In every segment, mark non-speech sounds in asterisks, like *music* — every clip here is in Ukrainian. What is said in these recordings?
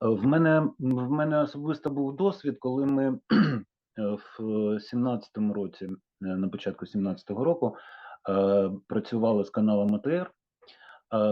В мене в мене особисто був досвід, коли ми *clears throat* е, в 17-му році, е, на початку 17-го року, е, працювали з каналом АТР.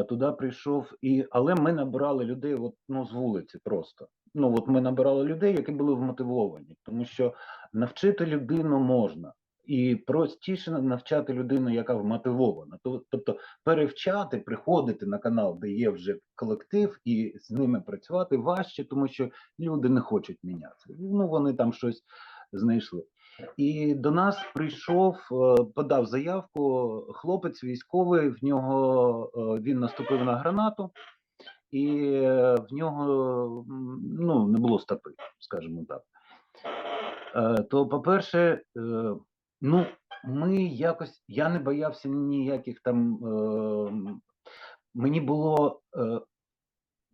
Туди прийшов і, але ми набирали людей, от, ну, з вулиці просто. Ну, от ми набирали людей, які були вмотивовані, тому що навчити людину можна. І простіше навчати людину, яка вмотивована. Тобто перевчати, приходити на канал, де є вже колектив, і з ними працювати важче, тому що люди не хочуть мінятися. Ну, вони там щось знайшли. І до нас прийшов, е, подав заявку хлопець військовий. В нього е, він наступив на гранату, і е, в нього ну, не було стопи, скажімо так. То, по-перше, ну, ми якось, я не боявся ніяких там. е, Мені було е,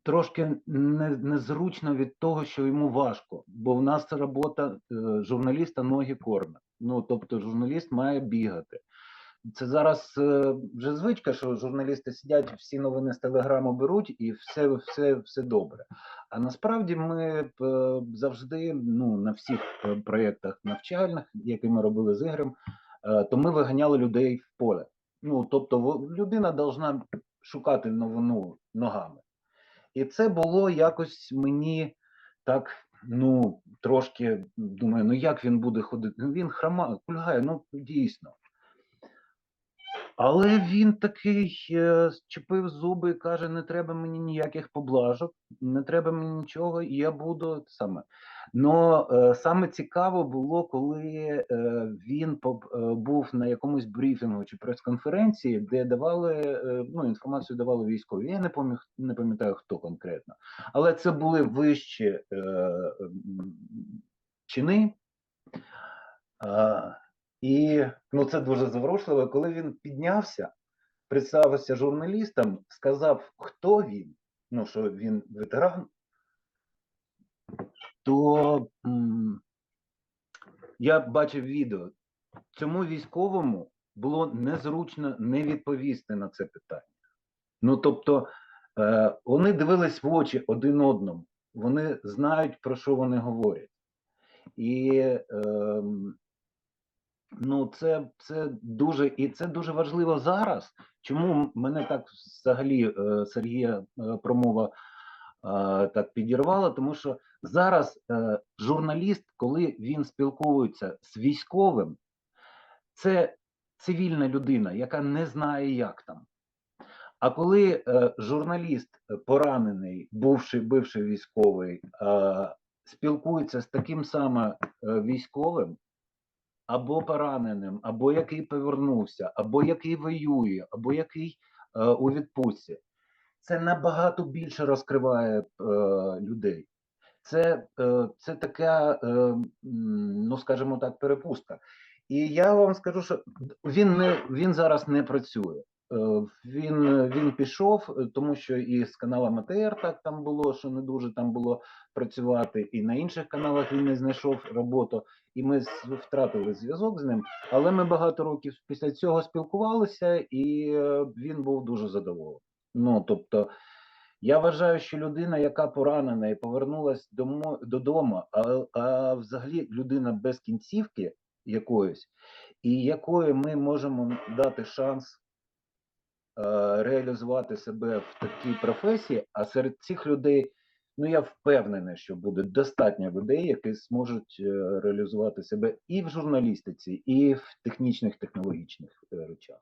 трошки не, незручно від того, що йому важко, бо в нас робота е, журналіста ноги кормить. Ну, тобто, журналіст має бігати. Це зараз е, вже звичка, що журналісти сидять, всі новини з телеграму беруть і все, все, все добре. А насправді ми е, завжди ну, на всіх е, проєктах навчальних, які ми робили з Ігорем, то ми виганяли людей в поле. Ну, тобто, людина повинна шукати новину ногами. І це було якось мені так, ну, трошки думаю, ну як він буде ходити? Ну він хрома, кульгає, ну дійсно. Але він такий е, чепив зуби і каже: не треба мені ніяких поблажок, не треба мені нічого, і я буду саме. Но е, саме цікаво було, коли е, він е, був на якомусь брифінгу чи прес-конференції, де давали е, ну, інформацію давали військові. Я не не пам'ятаю хто конкретно, але це були вищі е, чини. А, і ну, це дуже зворушливо. Коли він піднявся, представився журналістам, сказав, хто він, ну що він ветеран, то м, я бачив відео. Цьому військовому було незручно не відповісти на це питання. Ну тобто, е, вони дивились в очі один одному, вони знають, про що вони говорять. І ем, ну, це, це дуже і це дуже важливо зараз. Чому мене так взагалі е, Сергія е, промова е, так підірвала? Тому що зараз журналіст, коли він спілкується з військовим, це цивільна людина, яка не знає, як там. А коли е, журналіст поранений, бувший бивший військовий, е, спілкується з таким саме е, військовим, або пораненим, або який повернувся, або який воює, або який е, у відпустці, це набагато більше розкриває е, людей. Це, е, це така, е, ну скажімо так, перепустка. І я вам скажу, що він не він зараз не працює. Е, Він, він пішов, тому що і з каналом АТР так там було, що не дуже там було працювати, і на інших каналах він не знайшов роботу, і ми втратили зв'язок з ним. Але ми багато років після цього спілкувалися, і е, він був дуже задоволений. Ну тобто, я вважаю, що людина, яка поранена і повернулась домо, додому, а, а взагалі людина без кінцівки якоїсь, і якої ми можемо дати шанс реалізувати себе в такій професії, а серед цих людей, ну я впевнений, що буде достатньо людей, які зможуть е, реалізувати себе і в журналістиці, і в технічних технологічних е, речах.